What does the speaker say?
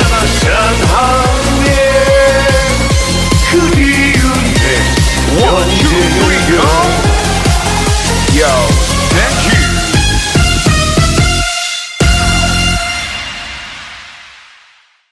çalışan hayat